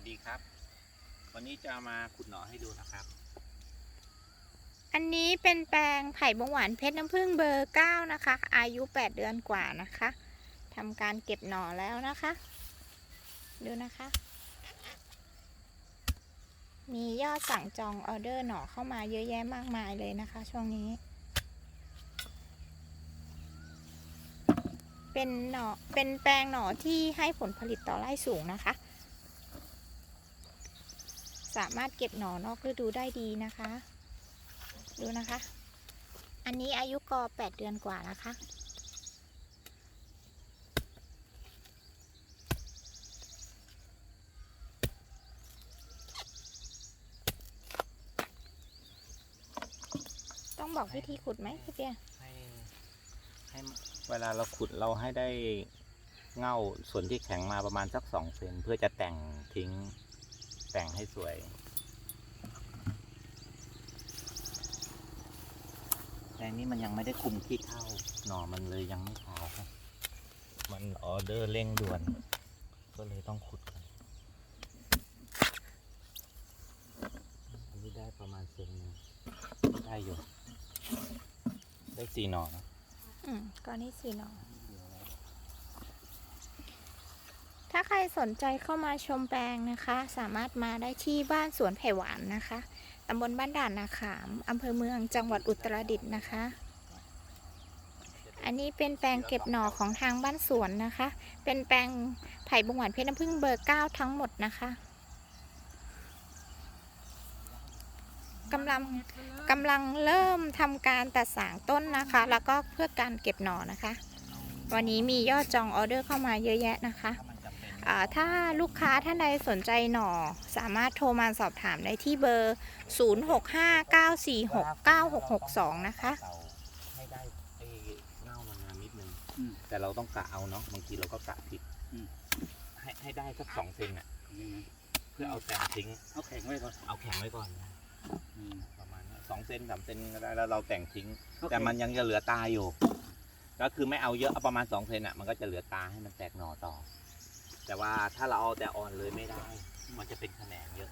วัสดีครับ วันนี้จะมาขุดหน่อให้ดูนะครับ อันนี้เป็นแปลงไผ่บงหวานเพชรน้ำผึ้งเบอร์เก้านะคะ อายุ8เดือนกว่านะคะทำการเก็บหน่อแล้วนะคะ ดูนะคะ มียอดสั่งจองออเดอร์หน่อเข้ามาเยอะแยะมากมายเลยนะคะ ช่วงนี้ เป็นหน่อเป็นแปลงหน่อที่ให้ผลผลิตต่อไร่สูงนะคะ สามารถเก็บหน่อนอกฤดูได้ดีนะคะ ดูนะคะ อันนี้อายุกอ8เดือนกว่านะคะ ต้องบอกวิธีขุดไหมพี่เปียให้ให้เวลาเราขุดเราให้ได้เง่าส่วนที่แข็งมาประมาณสักสองเซนเพื่อจะแต่งทิ้ง แต่งให้สวย แต่นี้มันยังไม่ได้คุมขี้เท่าหน่อมันเลยยังไม่ขาวครับ มันออเดอร์เร่งด่วน ก็เลยต้องขุดกันอันนี้ได้ประมาณเซนหนึงได้อยู่ ได้สี่หน่อนะ อืมก้อนนี้สี่หนอ ถ้าใครสนใจเข้ามาชมแปลงนะคะ สามารถมาได้ที่บ้านสวนไผ่หวานนะคะตำบลบ้านด่านนาขามอำเภอเมืองจังหวัดอุตรดิตถ์นะคะ อันนี้เป็นแปลงเก็บหน่อของทางบ้านสวนนะคะ เป็นแปลงไผ่บงหวานเพชรน้ำผึ้งเบอร์เก้าทั้งหมดนะคะกำลังกำลังเริ่มทำการตัดสางต้นนะคะ แล้วก็เพื่อการเก็บหน่อนะคะ วันนี้มียอดจองออเดอร์เข้ามาเยอะแยะนะคะ ถ้ามันจำเป็นอ่าถ้าลูกค้าท่านใดสนใจหน่อ สามารถโทรมาสอบถามได้ที่เบอร์ 0659469662 นะคะเราให้ได้ไอ้เง่ามันมานิดนึงอืม แต่เราต้องกะเอาเนาะบางทีเราก็กะผิดอืม ให้ให้ได้สักสองเซนอะนี่นะเพื่อเอาแต่งทิ้ง เอาแข็งไว้ก่อนเอาแข็งไว้ก่อนนะอืมประมาณนั้นสองเซนสามเซนก็ได้แล้วเราแต่งทิ้งเอาแต่ข็งมันยังจะเหลือตาอยู่ ก็คือไม่เอาเยอะเอาประมาณสองเซนอะมันก็จะเหลือตาให้มันแตกหน่อต่อ แต่ว่าถ้าเราเอาแต่อ่อนเลยไม่ได้ มันจะเป็นแขนงเยอะ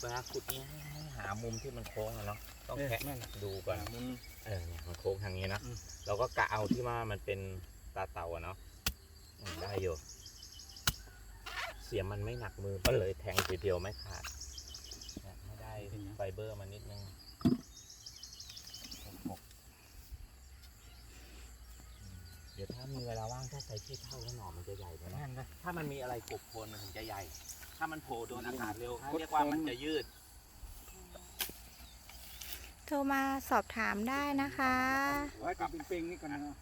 เวลาขุดนี้ให้ให้หามุมที่มันโค้งอะเนาะต้องเออแคะนั่นดูก่อนมุมเออเนี่ยมันโค้งทางนี้นะอืมเราก็กะเอาที่ว่ามันเป็นตาเต่าอะเนาะอืมได้อยู่เสียมมันไม่หนักมือก็เลยแทงทีเดียวไม่ขาดเนี่ยให้ได้ไฟเบอร์มานิดนึงหกอืมเดี๋ยวถ้ามีเวลาว่างถ้า ใส่ที่เท่าแล้วหน่อมันจะใหญ่เลยนะนั่นนะถ้ามันมีอะไรกบโคนมันถึงจะใหญ่ ถ้ามันโผล่โดนอากาศเร็วกดเรียกว่าโคนมันจะยืด โทรมาสอบถามได้นะคะ ไว้กับปิงๆนี่ก่อนนะ